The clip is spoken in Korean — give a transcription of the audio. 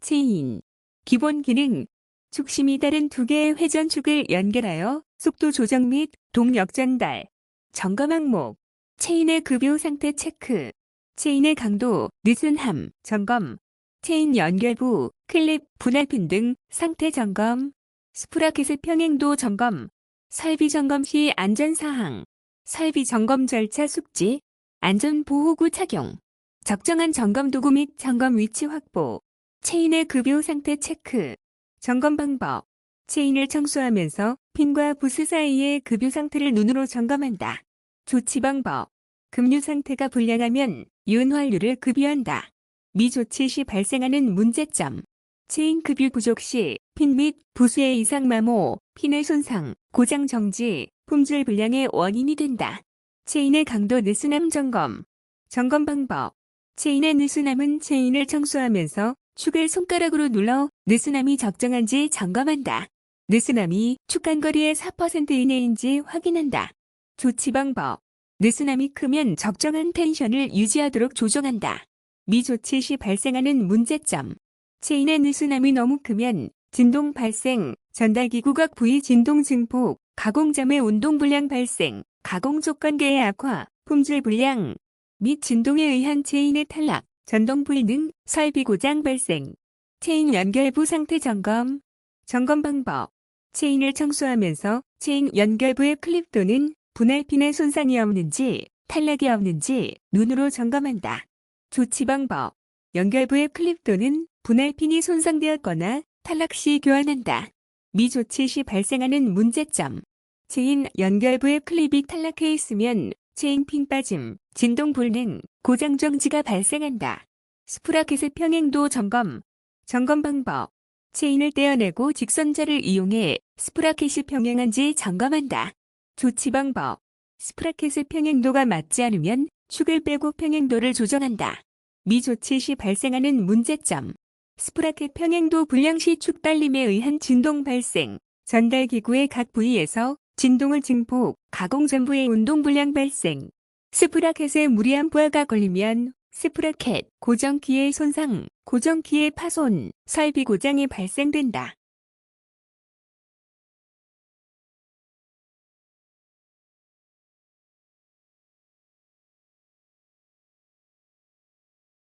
체인. 기본 기능. 축심이 다른 두 개의 회전축을 연결하여 속도 조정 및 동력 전달. 점검 항목. 체인의 급유 상태 체크. 체인의 강도, 느슨함, 점검. 체인 연결부, 클립, 분할핀 등 상태 점검. 스프라켓의 평행도 점검. 설비 점검 시 안전사항. 설비 점검 절차 숙지. 안전보호구 착용. 적정한 점검 도구 및 점검 위치 확보. 체인의 급유 상태 체크. 점검 방법. 체인을 청소하면서 핀과 부스 사이의 급유 상태를 눈으로 점검한다. 조치 방법. 급유 상태가 불량하면 윤활유를 급유한다. 미조치 시 발생하는 문제점. 체인 급유 부족 시 핀 및 부수의 이상 마모, 핀의 손상, 고장 정지, 품질 불량의 원인이 된다. 체인의 강도 느슨함 점검. 점검 방법. 체인의 느슨함은 체인을 청소하면서 축을 손가락으로 눌러 느슨함이 적정한지 점검한다. 느슨함이 축간거리의 4% 이내인지 확인한다. 조치 방법. 느슨함이 크면 적정한 텐션을 유지하도록 조정한다. 미조치 시 발생하는 문제점. 체인의 느슨함이 너무 크면 진동 발생, 전달기구각 부위 진동 증폭, 가공점의 운동 불량 발생, 가공 조건계의 악화, 품질 불량 및 진동에 의한 체인의 탈락, 전동 불능, 설비 고장 발생. 체인 연결부 상태 점검. 점검 방법. 체인을 청소하면서 체인 연결부의 클립 또는 분할핀의 손상이 없는지, 탈락이 없는지 눈으로 점검한다. 조치 방법. 연결부의 클립 또는 분할핀이 손상되었거나 탈락 시 교환한다. 미조치 시 발생하는 문제점. 체인 연결부의 클립이 탈락해 있으면 체인 핀 빠짐, 진동 불능, 고장 정지가 발생한다. 스프라켓의 평행도 점검. 점검 방법. 체인을 떼어내고 직선자를 이용해 스프라켓이 평행한지 점검한다. 조치 방법. 스프라켓의 평행도가 맞지 않으면 축을 빼고 평행도를 조정한다. 미조치 시 발생하는 문제점. 스프라켓 평행도 불량 시축 딸림에 의한 진동 발생. 전달 기구의 각 부위에서 진동을 증폭, 가공 전부의 운동 불량 발생. 스프라켓에 무리한 부하가 걸리면 스프라켓 고정키의 손상, 고정키의 파손, 설비 고장이 발생된다.